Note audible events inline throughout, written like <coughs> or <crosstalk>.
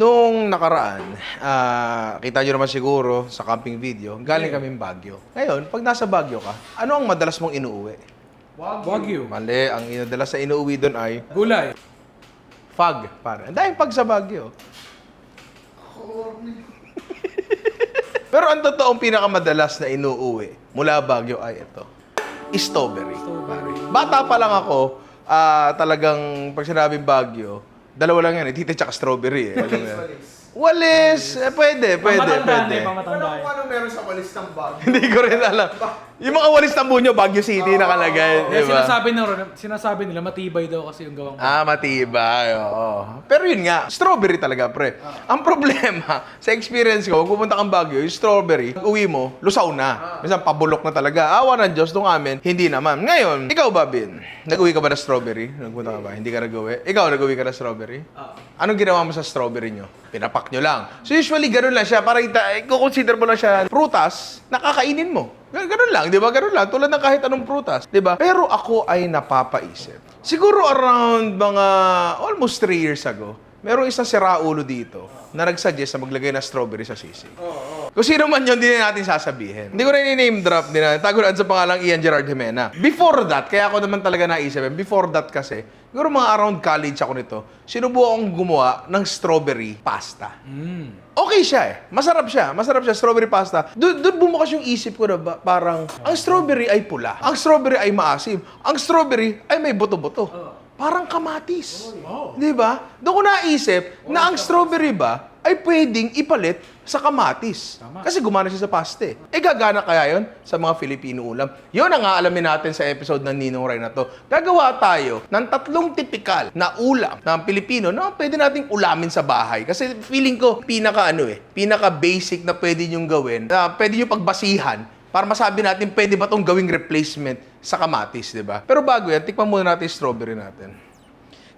Nung nakaraan, ah, kita nyo naman siguro sa camping video, galing kaming Baguio. Ngayon, pag nasa Baguio ka, ano ang madalas mong inuuwi? Wagyu. Mali, ang madalas na inuuwi doon ay Gulay. fag. Pare. Ang daming pag sa Baguio. <laughs> Pero ang totoong pinakamadalas na inuuwi mula Baguio ay ito. Strawberry. Pare. Bata pa lang ako, ah, talagang pag sinabing Baguio, dalawa lang yan, eh, tita tsaka strawberry. Eh. Alam mo yan. Walis! Eh, pwede, pwede, Pamatandaan pwede. eh, pamatandaan. ano meron sa walis ng bag? <laughs> Hindi ko rin alam. Yung mga walis ng bunyo, Baguio City nakalagay. Eh, di ba? sinasabi, nila, sinasabi nila, matibay daw kasi yung gawang Ah, matibay. Oo. Pero yun nga, strawberry talaga, pre. Ang problema, <laughs> sa experience ko, kung pupunta kang Baguio, yung strawberry, uwi mo, lusaw na. Minsan, pabulok na talaga. Awa ng Diyos, nung amin, hindi naman. Ngayon, ikaw ba, Bin? Nag-uwi ka ba ng strawberry? Nagpunta ka ba? Hindi ka nag-uwi? Ikaw, nag-uwi ka ng strawberry? Anong ginawa mo sa strawberry nyo? Pinapak nyo lang. So usually, ganun lang siya. Para ita- eh, consider mo lang siya prutas na kakainin mo. Gan- Ganun lang, di ba? Ganun lang. Tulad ng kahit anong prutas, di ba? Pero ako ay napapaisip. Siguro around mga almost 3 years ago, merong isang siraulo dito na nag-suggest na maglagay ng strawberry sa sisig. Kung sino man yun, hindi na natin sasabihin. Hindi ko rin i-name drop din na. Tagulan sa pangalang Ian Gerard Jimena. Before that, kaya ako naman talaga naisip, eh, before that kasi, siguro mga around college ako nito, sinubukan akong gumawa ng strawberry pasta. Okay siya eh. Masarap siya. Masarap siya, strawberry pasta. Doon doon bumukas yung isip ko na ba, parang, ang strawberry ay pula. Ang strawberry ay maasim. Ang strawberry ay may buto-buto. Parang kamatis. Di ba? Doon ko naisip na ang strawberry ba ay pwedeng ipalit sa kamatis. Kasi gumana siya sa paste. Eh, gagana kaya yon sa mga Filipino ulam? Yun ang aalamin natin sa episode ng Ninong Ray na to. Gagawa tayo ng tatlong tipikal na ulam ng Pilipino na pwede nating ulamin sa bahay. Kasi feeling ko, pinaka ano eh, pinaka basic na pwede nyong gawin, na pwede nyo pagbasihan para masabi natin pwede ba tong gawing replacement sa kamatis, di ba? Pero bago yan, tikman muna natin yung strawberry natin.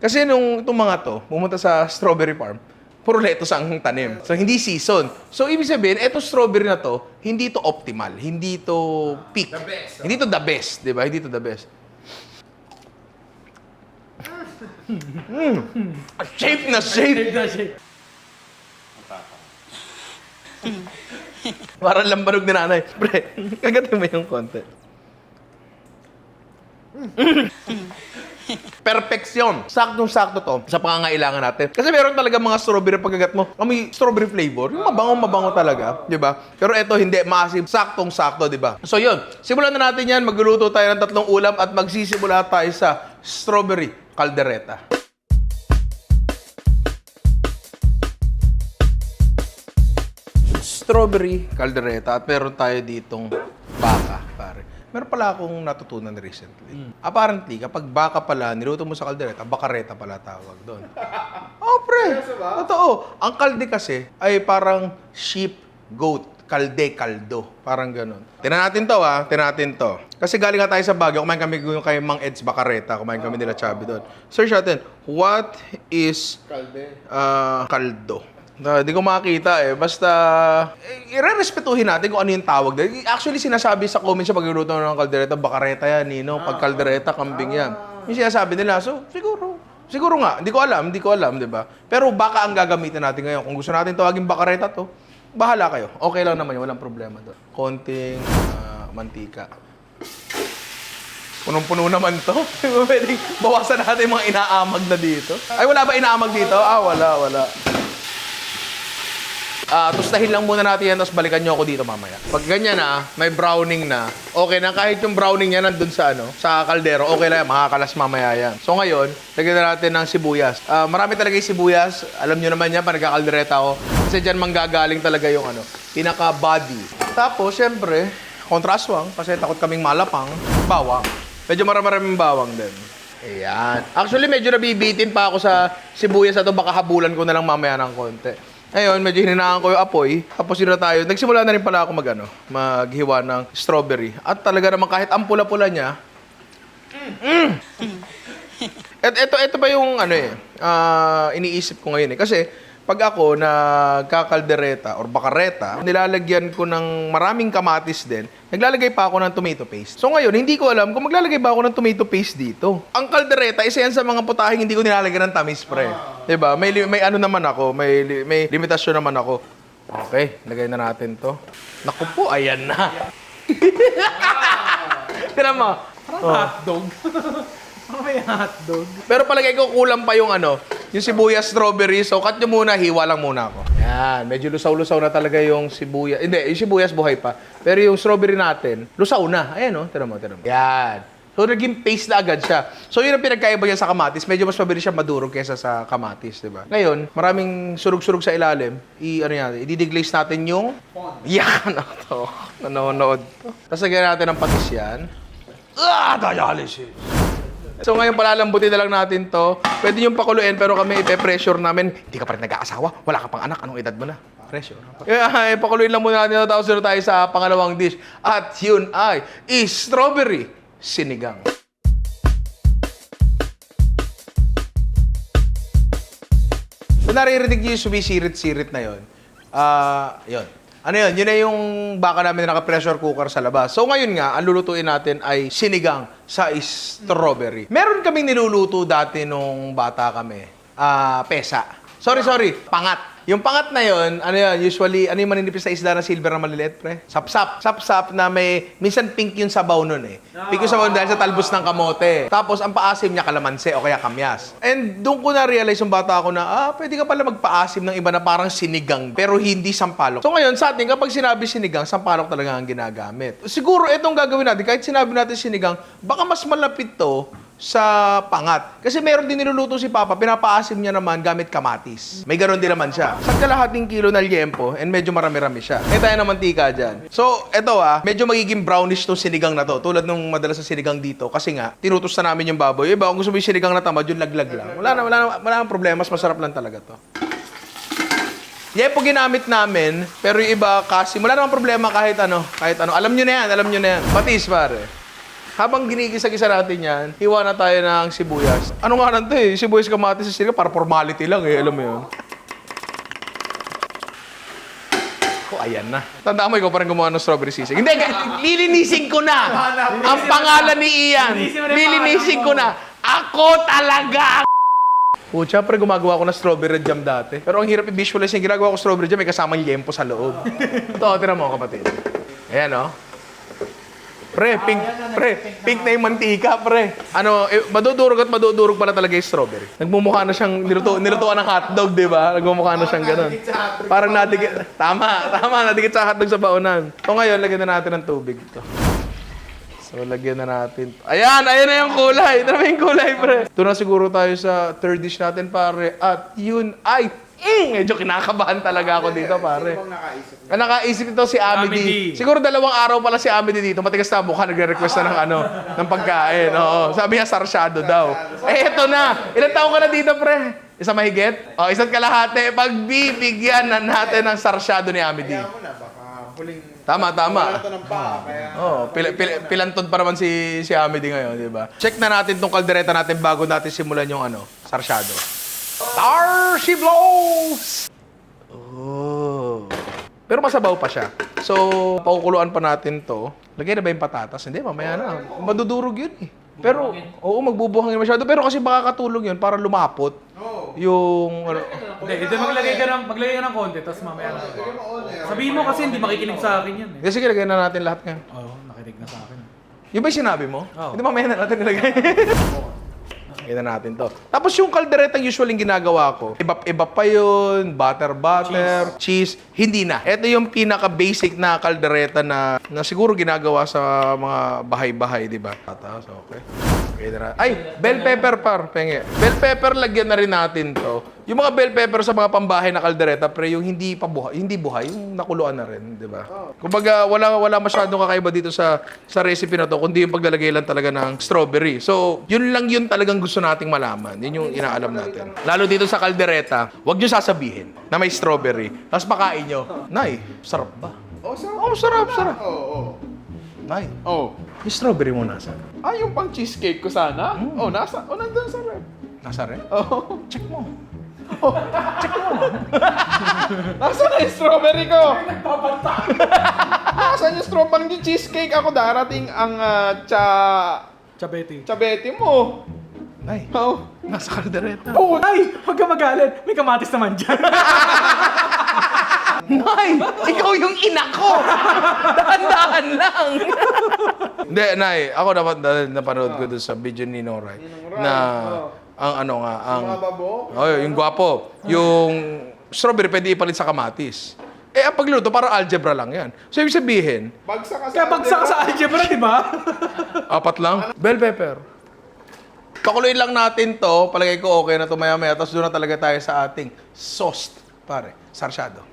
Kasi nung itong mga to, pumunta sa strawberry farm, puro lettuce ang tanim. So, hindi season. So, ibig sabihin, eto strawberry na to, hindi to optimal. Hindi to peak. The best, Hindi to the best, di ba? Hindi to the best. Mm. Shape na shape! <laughs> Parang lambanog ni nanay. Pre, kagatin mo yung konti. <laughs> Perfeksyon. Saktong-sakto to sa pangangailangan natin. Kasi meron talaga mga strawberry pagkagat mo. May strawberry flavor. Yung mabango-mabango talaga. Di ba? Pero ito hindi. Massive. Saktong-sakto, di ba? So yun. Simulan na natin yan. Magluluto tayo ng tatlong ulam at magsisimula tayo sa strawberry caldereta. strawberry caldereta at meron tayo ditong baka, pare. Meron pala akong natutunan recently. Apparently, kapag baka pala, niluto mo sa caldereta, bakareta pala tawag doon. <laughs> oh, pre. Totoo. Ang kalde kasi ay parang sheep, goat, kalde, kaldo. Parang ganun. Tinan natin to, ah. Tinan natin to. Kasi galing nga tayo sa Baguio, kumain kami yung kay Mang Eds Bacareta, kumain kami nila Chubby doon. Search natin, what is Kalde. Ah, kaldo. Hindi ko makakita eh. Basta, eh, i-respetuhin natin kung ano yung tawag. doon. Actually, sinasabi sa comments sa pagluluto ng kaldereta, bakareta yan, Nino. Pag kaldereta, kambing yan. Yung sinasabi nila. So, siguro. Siguro nga. Hindi ko alam. Hindi ko alam, di ba? Pero baka ang gagamitin natin ngayon. Kung gusto natin tawagin bakareta to, bahala kayo. Okay lang naman yun. Walang problema doon. Konting ah, mantika. Punong-puno naman to. <laughs> Pwede bawasan natin yung mga inaamag na dito. Ay, wala ba inaamag dito? Ah, wala, wala. Ah, tustahin lang muna natin yan, tapos balikan nyo ako dito mamaya. Pag ganyan na, may browning na, okay na kahit yung browning niya nandun sa ano, sa kaldero, okay lang yan, makakalas mamaya yan. So ngayon, lagyan na natin ng sibuyas. Ah, marami talaga yung sibuyas, alam nyo naman yan, pag nagkakaldereta ako. Kasi dyan manggagaling talaga yung ano, pinaka-body. Tapos, syempre, kontraswang, kasi takot kaming malapang, bawang. Medyo marami-maraming bawang din. Ayan. Actually, medyo nabibitin pa ako sa sibuyas na to. Baka habulan ko na lang mamaya ng konti. Ngayon, medyo hininahan ko yung apoy. Tapos yun na tayo. Nagsimula na rin pala ako mag, ano, maghiwa ng strawberry. At talaga naman kahit ang pula-pula niya, mm. At ito, ito pa yung ano eh, ah, iniisip ko ngayon eh. Kasi pag ako nagkakaldereta or bakareta, nilalagyan ko ng maraming kamatis din, naglalagay pa ako ng tomato paste. So ngayon, hindi ko alam kung maglalagay ba ako ng tomato paste dito. Ang kaldereta, isa yan sa mga putahing hindi ko nilalagyan ng tamis, pre. 'Di ba? May, may ano naman ako, may, may limitasyon naman ako. Okay, lagay na natin to. Naku po, ayan na. <laughs> Tira mo. Parang hotdog. <laughs> May hotdog. Pero palagay ko kulang pa yung ano, yung sibuyas strawberry. So cut nyo muna, hiwa lang muna ako. Yan, medyo lusaw-lusaw na talaga yung sibuyas. Hindi, yung sibuyas buhay pa. Pero yung strawberry natin, lusaw na. Ayan oh, tira mo, tira mo. Yan. So naging paste na agad siya. So yun ang pinagkaiba niya sa kamatis. Medyo mas mabilis siya madurog kaysa sa kamatis, di ba? Ngayon, maraming surug-surug sa ilalim. I, ano yan, i-deglaze natin yung... Yan! Ako <laughs> to. Nanonood to. Tapos lagyan natin ng patis yan. Ah! Dialysis! So ngayon palalambutin na lang natin to. Pwede yung pakuluin pero kami ipe-pressure namin. Hindi ka pa rin nag-aasawa. Wala ka pang anak. Anong edad mo na? Pressure. Kaya eh, pakuluin lang muna natin. Tapos na tayo sa pangalawang dish. At yun ay is strawberry sinigang. Kung naririnig niyo yung sumisirit-sirit na yun, ah, yun. Ano yun? Yun na yung baka namin na naka-pressure cooker sa labas. So ngayon nga, ang lulutuin natin ay sinigang sa strawberry. Meron kaming niluluto dati nung bata kami. Ah, pesa. Sorry, sorry. Pangat. Yung pangat na yon, ano yun, usually, ano yung maninipis na isda na silver na maliliit, pre? Sapsap. Sapsap na may, minsan pink yung sabaw nun eh. Pink yung sabaw dahil sa talbos ng kamote. Tapos, ang paasim niya kalamansi o kaya kamyas. And doon ko na-realize yung bata ako na, ah, pwede ka pala magpaasim ng iba na parang sinigang, pero hindi sampalok. So ngayon, sa atin, kapag sinabi sinigang, sampalok talaga ang ginagamit. Siguro, itong gagawin natin, kahit sinabi natin sinigang, baka mas malapit to sa pangat. Kasi meron din niluluto si Papa, pinapaasim niya naman gamit kamatis. May ganon din naman siya. Sa kalahating kilo na liempo, and medyo marami-rami siya. Eh tayo ng mantika dyan. So, eto ah, medyo magiging brownish tong sinigang na to. Tulad nung madalas sa sinigang dito. Kasi nga, tinutos na namin yung baboy. Iba, kung gusto mo yung sinigang na tamad, yung laglag lang. Wala na, wala na, wala na problema. Mas masarap lang talaga to. Yepo ginamit namin, pero yung iba kasi wala namang problema kahit ano, kahit ano. Alam nyo na yan, alam nyo na yan. Patis, pare. Habang ginigisa-gisa natin yan, hiwa na tayo ng sibuyas. Ano nga nante eh, sibuyas kamatis sa sinigang, para formality lang eh, alam mo yun. Oh, ayan na. Tandaan mo, ikaw pa rin gumawa ng strawberry sisig. Hindi, lilinisin ko na. Ang pangalan ni Ian. Lilinisin ko na. Ako talaga ang Pucha, pre, gumagawa ko ng strawberry jam dati. Pero ang hirap i-visualize yung ginagawa ko strawberry jam, may kasamang liempo sa loob. <laughs> Ito, tira mo, kapatid. Ayan, oh. Pre, pink, pre, pink na yung mantika, pre. Ano, eh, madudurog at madudurog pala talaga yung strawberry. Nagmumukha na siyang niluto, nilutuan ng hotdog, di ba? Nagmumukha na siyang ganun. Parang nadikit. Tama, tama, nadikit sa hotdog sa baonan. So ngayon, lagyan na natin ng tubig ito. So, lagyan na natin. Ayan, ayan na yung kulay. Ito na yung kulay, pre. Ito na siguro tayo sa third dish natin, pare. At yun ay, mm, medyo kinakabahan talaga ako dito, pare. Nakaisip. Ang nakaisip ito si Amity. Amity. Siguro dalawang araw pala si Amity dito. Matigas na mukha, nagre-request na ng ano, ng pagkain. Oo. Sabi niya, sarsyado daw. Eh, eto na. Ilan taon ka na dito, pre? Isa mahigit? O, isa't kalahati. Pagbibigyan na natin ng sarsyado ni Amity. Kaya mo na, baka huling... Tama, tama. Wala to ng paa, kaya... Oh, pil, pil, pilantod pa naman si si Amity ngayon, di ba? Check na natin tong kaldereta natin bago natin simulan yung ano, sarsyado. Starship blows! Oh. Pero masabaw pa siya. So, pakukuluan pa natin to. Lagay na ba yung patatas? Hindi, mamaya na. Madudurog yun eh. Pero, oo, magbubuhangin masyado. Pero kasi baka katulong yun para lumapot Oo. yung... Ano, Hindi, ito maglagay ka ng, maglagay ka ng konti, tapos mamaya na. Sabihin mo kasi hindi makikinig sa akin yan eh. Sige, lagay na natin lahat nga. Oo, nakinig na sa akin. Yung ba yung sinabi mo? Oo. Hindi mamaya na natin nilagay. <laughs> Na natin to. Tapos yung kaldereta usually ginagawa ko, iba-iba pa yun, butter butter, cheese. Hindi na. Ito yung pinaka-basic na kaldereta na, na siguro ginagawa sa mga bahay-bahay, di ba? Tapos, okay. Okay na Ay, bell pepper par, penge. Bell pepper, lagyan na rin natin to. Yung mga bell pepper sa mga pambahay na kaldereta, pre, yung hindi pa buhay, hindi buhay, yung nakuluan na rin, di ba? Kumbaga, wala wala masyadong kakaiba dito sa sa recipe na to, kundi yung paglalagay lang talaga ng strawberry. So, yun lang yun talagang gusto nating malaman. Yun yung inaalam natin. Lalo dito sa kaldereta, wag nyo sasabihin na may strawberry. Tapos pakain nyo, Nay, sarap ba? Oh, sarap. Oh, sarap, sarap. Oo, oo. Nay, Oh. Yung strawberry mo nasa? Ah, yung pang cheesecake ko sana? Oh, nasa, oh, nandun sa rep. Nasa rin? Oh. Check mo. <laughs> Nasaan na yung strawberry ko? <laughs> Nasaan yung strawberry yung cheesecake? Ako darating ang uh, cha... Chabeti. Chabete mo. Ay, Oh. nasa kaldereta. Oh, Ay! Huwag ka magalit. May kamatis naman dyan. <laughs> Nay! Ikaw yung ina ko! Dahan-dahan lang! Hindi, Nay. Ako dahil napanood ko doon sa video ni Noray. Na, ang ano nga, ang... Oh, yung gwapo. Yung strawberry pwede ipalit sa kamatis. Eh, ang pagluto, parang algebra lang yan. So, ibig sabihin, Bagsak ka sa Kaya bagsak ka sa algebra, di ba? apat lang, bell pepper. Pakuloyin lang natin to. Palagay ko okay na to maya-maya. Tapos doon na talaga tayo sa ating sauce, pare. Sarsyado.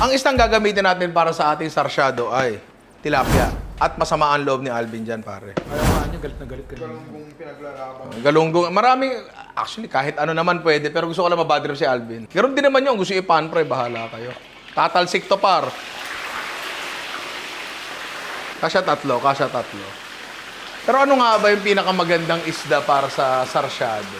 Ang istang gagamitin natin para sa ating sarsyado ay tilapia. At masama ang loob ni Alvin dyan, pare. Ayaw nga niyo, galit na galit ka. Kung pinaglarapan. Galunggong. Maraming, actually, kahit ano naman pwede, pero gusto ko lang mabadrip si Alvin. Ganon din naman yung gusto i-pan, pre, bahala kayo. Tatalsik to par. Kasya tatlo, kasya tatlo. Pero ano nga ba yung pinakamagandang isda para sa sarsyado?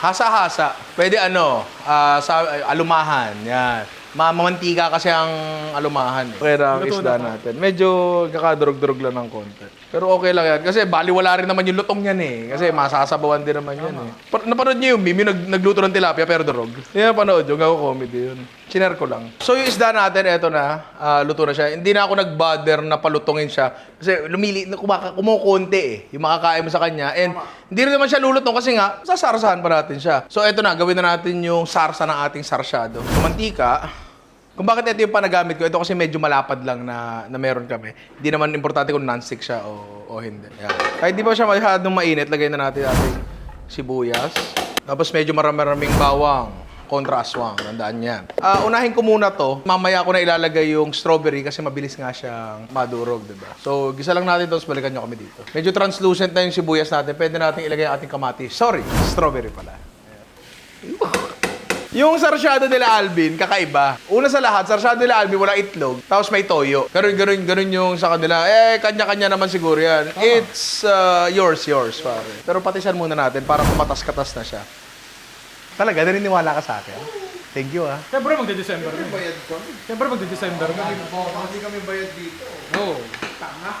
Hasa-hasa. Pwede ano, ah, sa alumahan, yan. Ma mamantika kasi ang alumahan. Eh. Okay ang isda na natin. Medyo kakadurog-durog lang ng konti. Pero okay lang yan. Kasi baliwala rin naman yung lutong yan eh. Kasi masasabawan din naman yan eh. Pa- napanood niyo yung meme, yung nag nagluto ng tilapia pero durog. Yan panood yung gago comedy yun. Shiner ko lang. So yung isda natin, eto na. ah, luto na siya. Hindi na ako nag-bother na palutungin siya. Kasi lumili, kumaka, kumukunti eh. Yung makakain mo sa kanya. And hindi rin naman siya lulutong kasi nga, sasarsahan pa natin siya. So eto na, gawin na natin yung sarsa ng ating sarsyado. So mantika, kung bakit ito yung panagamit ko, ito kasi medyo malapad lang na, na meron kami. Hindi naman importante kung non-stick siya o, o hindi. Yan. Kahit di ba siya masyadong mainit, lagay na natin ating sibuyas. Tapos medyo marami-raming bawang kontra aswang. Tandaan yan. Ah, unahin ko muna to. Mamaya ko na ilalagay yung strawberry kasi mabilis nga siyang madurog, di ba? So, gisa lang natin tapos balikan nyo kami dito. Medyo translucent na yung sibuyas natin. Pwede natin ilagay ang ating kamatis. Sorry, strawberry pala. Yung sarsyado nila Alvin, kakaiba. Una sa lahat, sarsyado nila Alvin, wala itlog. Tapos may toyo. Ganun, ganun, ganun yung sa kanila. Eh, kanya-kanya naman siguro yan. It's uh, yours, yours, pare. Pero patisan muna natin para kumatas-katas na siya. Talaga, naniniwala ka sa akin? Thank you, ah. Siyempre magde-December na. Bayad kami. Siyempre magde-December na. Hindi kami bayad dito. Oo. Tanga.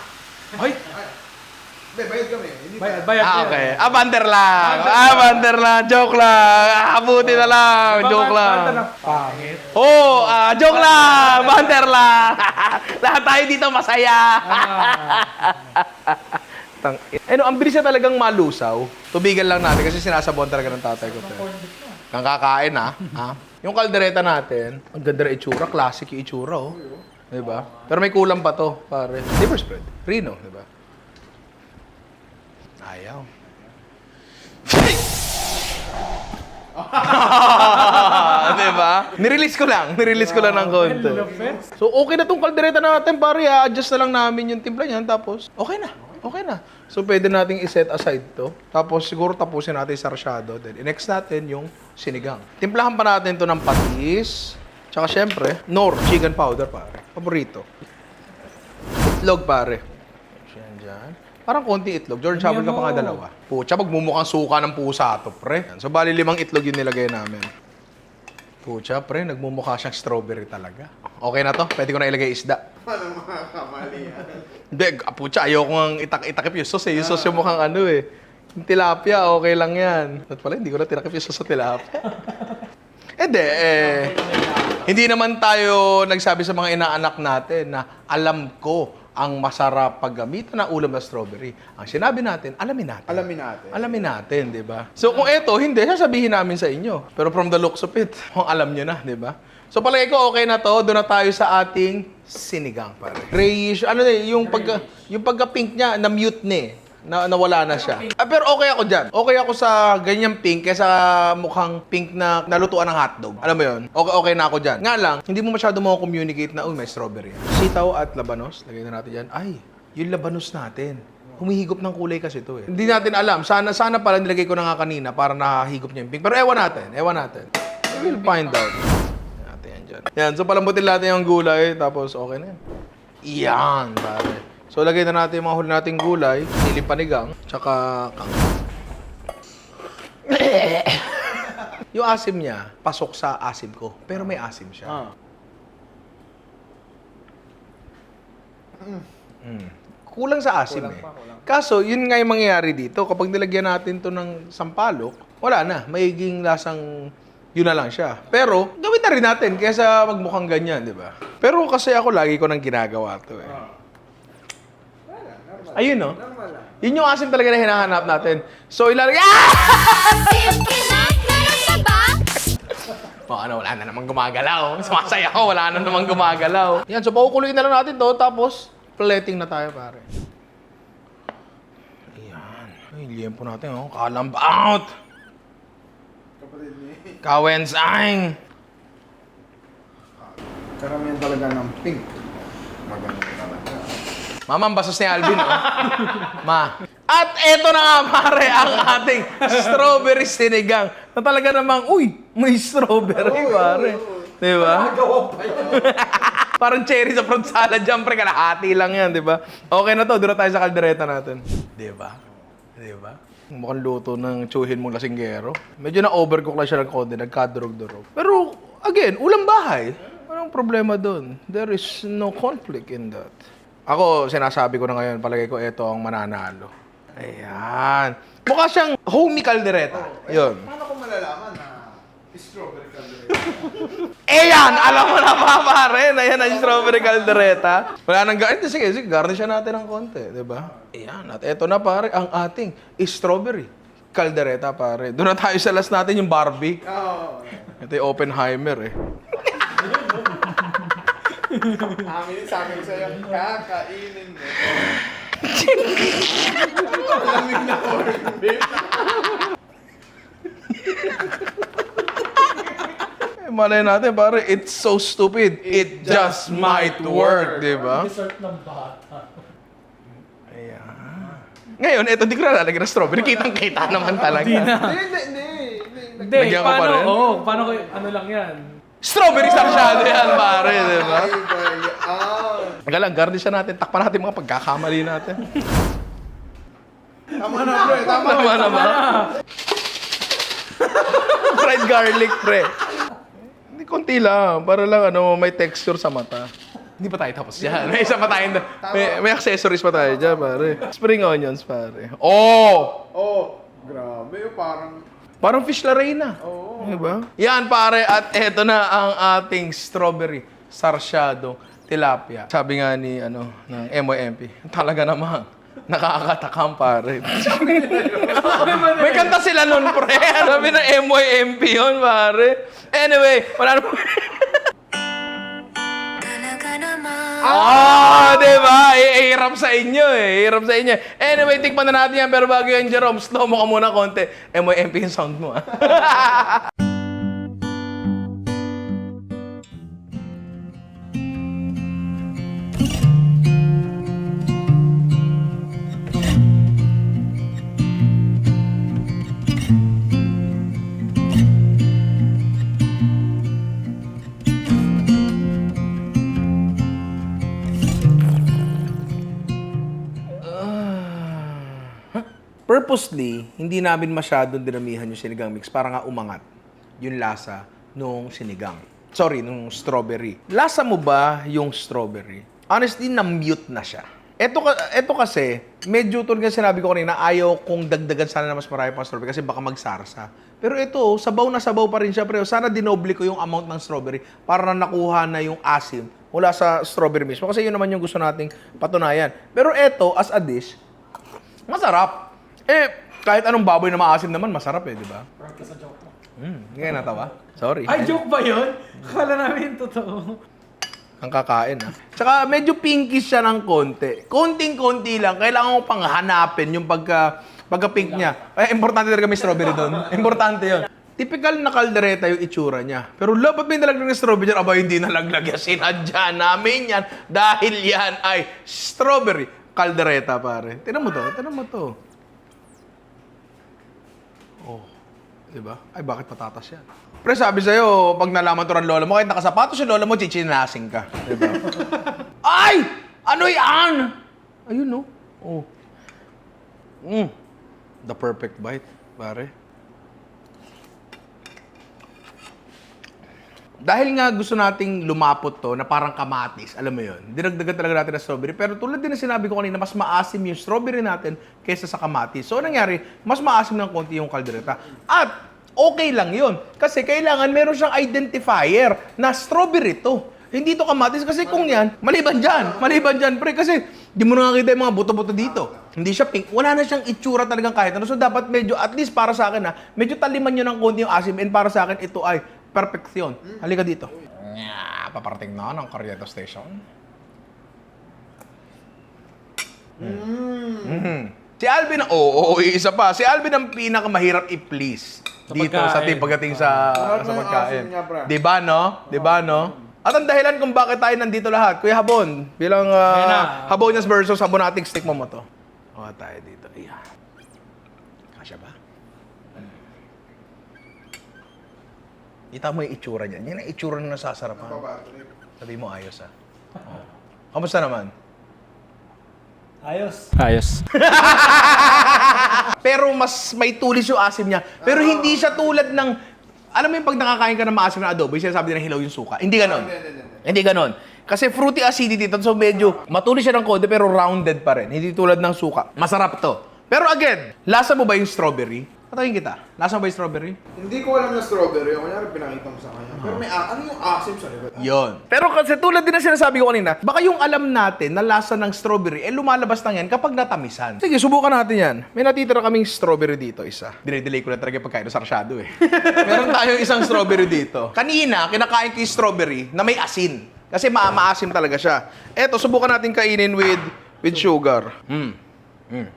Ay! Hindi, bayad kami. Hindi Bayad, bayad. Ah, okay. Ah, banter lang. Ah, banter lang. Joke lang. Ah, abuti na lang. Joke lang. Pangit. Oh, ah, joke lang. Banter lang. <laughs> Lahat tayo dito masaya. <laughs> Tang eh, no, ang bilis na talagang malusaw. Tubigan lang natin kasi sinasabon talaga ng tatay ko. Pero. Kang kakain, ha? ha? Yung kaldereta natin, ang ganda rin itsura. Classic yung itsura, oh. Diba? Pero may kulang pa to, pare. Liver spread. Rino, diba? Ayaw. <laughs> diba? Nirelease ko lang. Nirelease ko lang ng konti. So, okay na tong kaldereta natin, pare. I-adjust na lang namin yung timpla niyan. Tapos, okay na. Okay na. So, pwede nating iset aside to. Tapos, siguro tapusin natin yung sarsyado. Then, next natin yung sinigang. Timplahan pa natin to ng patis. Tsaka, syempre, nor, chicken powder, pare. Paborito. Itlog, pare. Yan dyan. Parang konti itlog. George, sabi ka pa nga dalawa. Pucha, magmumukhang suka ng pusa to, pre. Yan. So, bali limang itlog yung nilagay namin. Pucha, pre, nagmumukha siyang strawberry talaga. Okay na to? Pwede ko na ilagay isda. Paano mga kamali yan? Hindi, ah, pucha, ayoko nga itak itakip yung sauce eh. Yung sauce yung mukhang ano eh. Yung tilapia, okay lang yan. At pala, hindi ko na tinakip yung sauce sa tilapia. <laughs> Hindi, eh, hindi naman tayo nagsabi sa mga inaanak natin na alam ko ang masarap paggamitan ng ulam na strawberry. Ang sinabi natin, alamin natin. Alamin natin. Alamin natin, di ba? So kung eto, hindi, sasabihin namin sa inyo. Pero from the looks of it, <laughs> kung alam nyo na, di ba? So palagay ko okay na to, doon na tayo sa ating sinigang, pare. Grayish, ano na, yung pagka, yung pagka-pink niya, na-mute na eh. Na, nawala na siya. Ah, pero okay ako dyan. Okay ako sa ganyang pink kaysa mukhang pink na nalutuan ng hotdog. Alam mo yun? Okay, okay na ako dyan. Nga lang, hindi mo masyado mo communicate na, uy, may strawberry. Sitaw at labanos, lagay na natin dyan. Ay, yung labanos natin. Humihigop ng kulay kasi to eh. Hindi natin alam. Sana sana pala nilagay ko na nga kanina para nakahigop niya yung pink. Pero ewan natin. Ewan natin. We will find out. Yan Natin yan. So palambutin natin yung gulay. Tapos okay na yan. Yan, pare. So, lagay na natin yung mga huli nating gulay, siling panigang, tsaka <coughs> yung asim niya, pasok sa asim ko. Pero may asim siya. Ah. Mm. Kulang sa asim Kulang eh. pa, kulang. Kaso, yun nga yung mangyayari dito. Kapag nilagyan natin to ng sampalok, wala na. Maiging lasang yun na lang siya. Pero, gawin na rin natin kaysa magmukhang ganyan, di ba? Pero kasi ako lagi ko nang ginagawa to eh. Ayun no? Normal lang. Yun yung asim talaga na hinahanap natin. So, ilalagay... Ah! <laughs> O ano, wala na namang gumagalaw. Sumasaya ko, wala na namang gumagalaw. Yan, so pakukuloyin na lang natin to, tapos plating na tayo, pare. Ayan. Ay, liempo natin, oh. Kalambout! Kapatid ni... Kawensang! Karamihan talaga ng pink. Maganda talaga. Mama, ang basos ni Alvin, oh. <laughs> Ma. At eto na nga, pare, ang ating strawberry sinigang. Na talaga namang, uy, may strawberry, pare. Di ba? Gawa pa yun. <laughs> Parang cherry sa fruit salad dyan, pre. Kalahati lang yan, di ba? Okay na to, na tayo sa kaldereta natin. Di ba? Di ba? Mukhang luto ng tsuhin mong lasinggero. Medyo na-overcook lang siya ng konti, nagkadurog-durog. Pero, again, ulam bahay. Anong problema doon? There is no conflict in that. Ako, sinasabi ko na ngayon, palagay ko ito ang mananalo. Ayan. Mukha siyang homey kaldereta. Yun. Paano ko malalaman na strawberry caldereta? <laughs> Ayan! Alam mo na pa, pare, na yan ang strawberry caldereta. Wala nang ga- Hindi, sige, sige, garnish natin ng konti, di ba? Ayan, at eto na, pare, ang ating strawberry caldereta, pare. Doon na tayo sa last natin, yung Barbie. Oo. Ito yung Oppenheimer, eh. Amin, sabi ko sa'yo, kakainin mo. <laughs> Lamig na corned beef. Malay natin, pare, it's so stupid. It, just might work, di ba? Dessert ng bata. Ayan. Ngayon, eto, di ko na lalagyan ng strawberry. Kitang-kita naman talaga. Hindi na. Hindi, hindi, hindi. hindi. Hindi, Lagyan ko pa paano, rin? oo, paano ko, ano lang yan? Strawberry sarsyado yan, pare, di ba? Ay, ba yan? Ah. Teka lang, garnish na natin. Takpan natin mga pagkakamali natin. Tama na, pre. Tama na. Tama naman. Fried garlic, pre. Konti lang. Para lang, ano, may texture sa mata. Hindi pa tayo tapos dyan. May isa pa tayo. May, may accessories pa tayo dyan, pare. Spring onions, pare. Oh! Oh, grabe. Parang... Parang fish la reina. Oo. Diba? Yan, pare. At eto na ang ating strawberry sarsyado tilapia. Sabi nga ni, ano, ng MOMP, talaga namang nakakatakam, pare. <laughs> May kanta sila nun, pre. Sabi ng MYMP yun, pare. Anyway, wala naman. Ah, di ba? Eh, hirap sa inyo eh. Hirap sa inyo. Anyway, tikman na natin yan. Pero bago yan, Jerome, slow mo ka muna konti. MYMP yung sound mo, ah. <laughs> Purposely, hindi namin masyadong dinamihan yung sinigang mix para nga umangat yung lasa nung sinigang. Sorry, nung strawberry. Lasa mo ba yung strawberry? Honestly, na-mute na siya. Ito, ka- ito kasi, medyo tulad nga sinabi ko kanina, ayaw kong dagdagan sana na mas marami pang strawberry kasi baka magsarsa. Pero ito, sabaw na sabaw pa rin siya. Pero sana dinoble ko yung amount ng strawberry para na nakuha na yung asim mula sa strawberry mismo. Kasi yun naman yung gusto nating patunayan. Pero ito, as a dish, masarap. Eh, kahit anong baboy na maasim naman, masarap eh, di ba? Ka sa joke mo. Hmm, hindi kayo natawa? Sorry. Ay, joke ba yun? Akala namin totoo. Ang kakain, ah. Tsaka medyo pinkish siya ng konti. Konting-konti lang. Kailangan mo pang hanapin yung pagka, pagka-pink niya. Eh, importante talaga may strawberry doon. Importante yon. Typical na kaldereta yung itsura niya. Pero lo, ba't may nalaglag ng strawberry? Aba, hindi nalaglag yan. Sinadya namin yan. Dahil yan ay strawberry kaldereta, pare. Tinan mo to. Tinan mo to. Oh. Diba? Ay, bakit patatas yan? Pre, sabi sa'yo, pag nalaman to ng lola mo, kahit nakasapatos yung lola mo, chichinasin ka. Diba? <laughs> Ay! Ano yan? Ayun, no? Oh. Mm. The perfect bite, pare. Dahil nga gusto nating lumapot to na parang kamatis, alam mo yun, dinagdagan talaga natin ng strawberry. Pero tulad din na sinabi ko kanina, mas maasim yung strawberry natin kaysa sa kamatis. So, nangyari, mas maasim ng konti yung kaldereta. At, okay lang yun. Kasi kailangan meron siyang identifier na strawberry to. Hindi to kamatis kasi kung yan, maliban dyan. Maliban dyan, pre. Kasi di mo nakakita yung mga buto-buto dito. Hindi siya pink. Wala na siyang itsura talagang kahit ano. So dapat medyo, at least para sa akin ha, medyo taliman nyo ng konti yung asim. And para sa akin, ito ay perfection. Halika dito. Nya, paparating na ng Carriedo Station. Mhm. Si Alvin, oo, oh, isa pa. Si Alvin ang pinakamahirap i-please Sa dito sa pagkain. team pagdating sa, Lahat sa ng pagkain. niya, pre. Di ba, no? Di ba, no? At ang dahilan kung bakit tayo nandito lahat, Kuya Habon, bilang Ayan na. uh, Habonias versus Habonatic stick mo mo to. O, tayo dito. Ayan. Kasya ba? Kita mo yung itsura niyan. Yan ang itsura na nasasarapan. Sabi mo, ayos ah. Oh. Kamusta naman? Ayos. Ayos. <laughs> Pero mas may tulis yung asim niya. Pero hindi siya tulad ng... Alam mo yung pag nakakain ka ng maasim na adobo, yung sinasabi nila hilaw yung suka. Hindi ganon. Hindi, hindi, hindi. Hindi ganon. Kasi fruity acidity to, so medyo matulis siya ng konti pero rounded pa rin. Hindi tulad ng suka. Masarap to. Pero again, lasa mo ba yung strawberry? Patayin kita. Lasa mo ba yung strawberry? Hindi ko alam na strawberry. Yung kunyari pinakita mo sa kanya. Pero may, a- ano yung asim sa likod? Yon. Pero kasi tulad din na sinasabi ko kanina, baka yung alam natin na lasa ng strawberry, eh lumalabas lang yan kapag natamisan. Sige, subukan natin yan. May natitira kaming strawberry dito, isa. Dinedelay ko na talaga yung pagkain ng sarsyado eh. <laughs> Meron tayong isang strawberry dito. Kanina, kinakain ko yung strawberry na may asin. Kasi ma maasim talaga siya. Eto, subukan natin kainin with with sugar. Mm. Mm.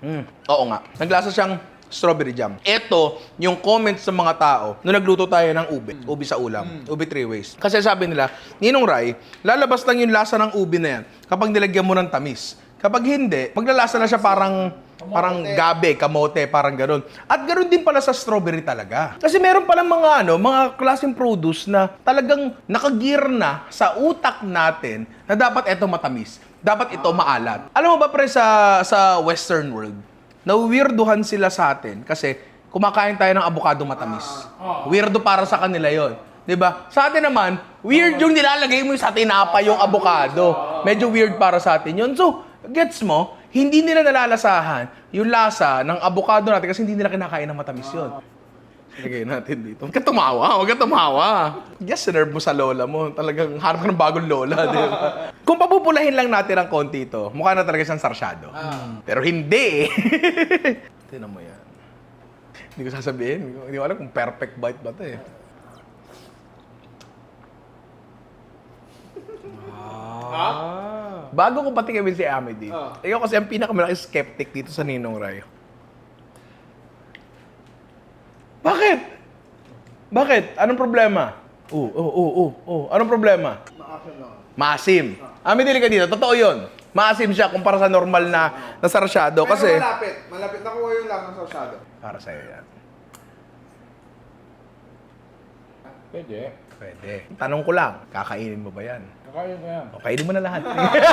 Mm. Oo nga. Naglasa siyang strawberry jam. Ito, yung comments ng mga tao, nung nagluto tayo ng ube, ubi sa ulam, ubi three ways. Kasi sabi nila, Ninong Rai, lalabas lang yung lasa ng ubi na yan kapag nilagyan mo ng tamis. Kapag hindi, maglalasa na siya parang parang gabe, kamote, parang ganun. At ganun din pala sa strawberry talaga. Kasi meron palang mga ano, mga klaseng produce na talagang nakagear na sa utak natin na dapat ito matamis. Dapat ito maalat. Alam mo ba pre sa sa western world, na-weirduhan sila sa atin kasi kumakain tayo ng avocado matamis. Weirdo para sa kanila yon. 'Di ba? Sa atin naman, weird yung nilalagay mo sa tinapa yung avocado. Medyo weird para sa atin yun. So, gets mo, hindi nila nalalasahan yung lasa ng avocado natin kasi hindi nila kinakain ng matamis yun. Lagay natin dito. Huwag ka tumawa, huwag ka tumawa. Yes, sinerve mo sa lola mo. Talagang harap ka ng bagong lola, di ba? <laughs> Kung papupulahin lang natin ang konti ito, mukha na talaga siyang sarsyado. Pero hindi eh. <laughs> Tinan mo yan. Hindi ko sasabihin. Hindi ko- Hindi ko alam kung perfect bite ba ito eh. Ah. Bago ko patikimin si Amity, Ah. ikaw kasi ang pinakamalaki skeptic dito sa Ninong Ray. Bakit? Bakit? Anong problema? Oo, oo, oo, oo, oo. Anong problema? Maasim lang. Maasim. Dili ka dito. Totoo yun. Maasim siya kumpara sa normal na, na sarsyado. Pero Kasi... malapit. Malapit. Nakuha yung lang sa shadow. Para sa'yo yan. Pwede. Pwede. Tanong ko lang, kakainin mo ba yan? Kakain ko yan. O, kainin mo na lahat.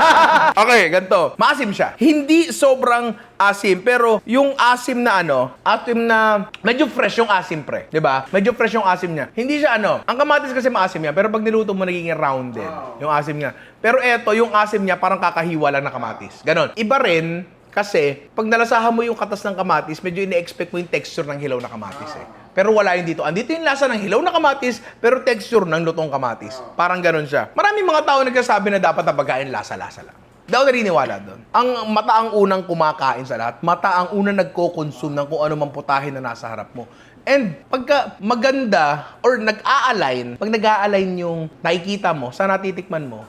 <laughs> okay, ganito. Maasim siya. Hindi sobrang asim, pero yung asim na ano, asim na, medyo fresh yung asim pre. 'Di ba? Medyo fresh yung asim niya. Hindi siya ano, ang kamatis kasi maasim yan, pero pag niluto mo nagiging rounded yung asim niya. Pero eto, yung asim niya parang kakahiwa lang na kamatis. Ganon. Iba rin, kasi pag nalasahan mo yung katas ng kamatis, medyo ine-expect mo yung texture ng hilaw na kamatis eh. Pero wala yun dito. Andito yung lasa ng hilaw na kamatis, pero texture ng lutong kamatis. Parang ganun siya. Maraming mga tao nagsasabi na dapat ang pagkain lasa-lasa lang. Daw naniniwala doon. Ang mata ang unang kumakain sa lahat. Mata ang unang nagko-consume ng kung ano mang putahin na nasa harap mo. And pagka maganda or nag-a-align, pag nag-a-align yung nakikita mo sa natitikman mo,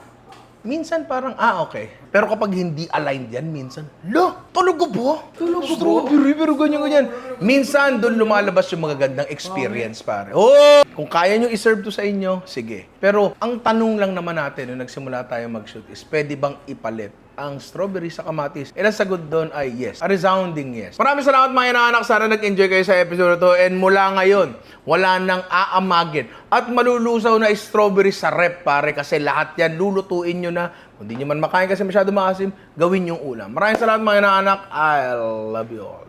Minsan parang, ah, okay. Pero kapag hindi aligned yan, minsan, lo, talaga ba? Talaga Strawberry, pero ganyan-ganyan. Minsan, doon lumalabas yung magagandang experience, pare. Oh! Kung kaya nyo iserve to sa inyo, sige. Pero, ang tanong lang naman natin, nung nagsimula tayo mag-shoot, is pwede bang ipalit ang strawberry sa kamatis? And ang sagot doon ay yes. A resounding yes. Maraming salamat mga inaanak. Sana nag-enjoy kayo sa episode na to. And mula ngayon, wala nang aamagin. At malulusaw na strawberry sa rep, pare. Kasi lahat yan lulutuin nyo na Kung di nyo man makain kasi masyado maasim, gawin yung ulam. Maraming salamat mga inaanak. I love you all.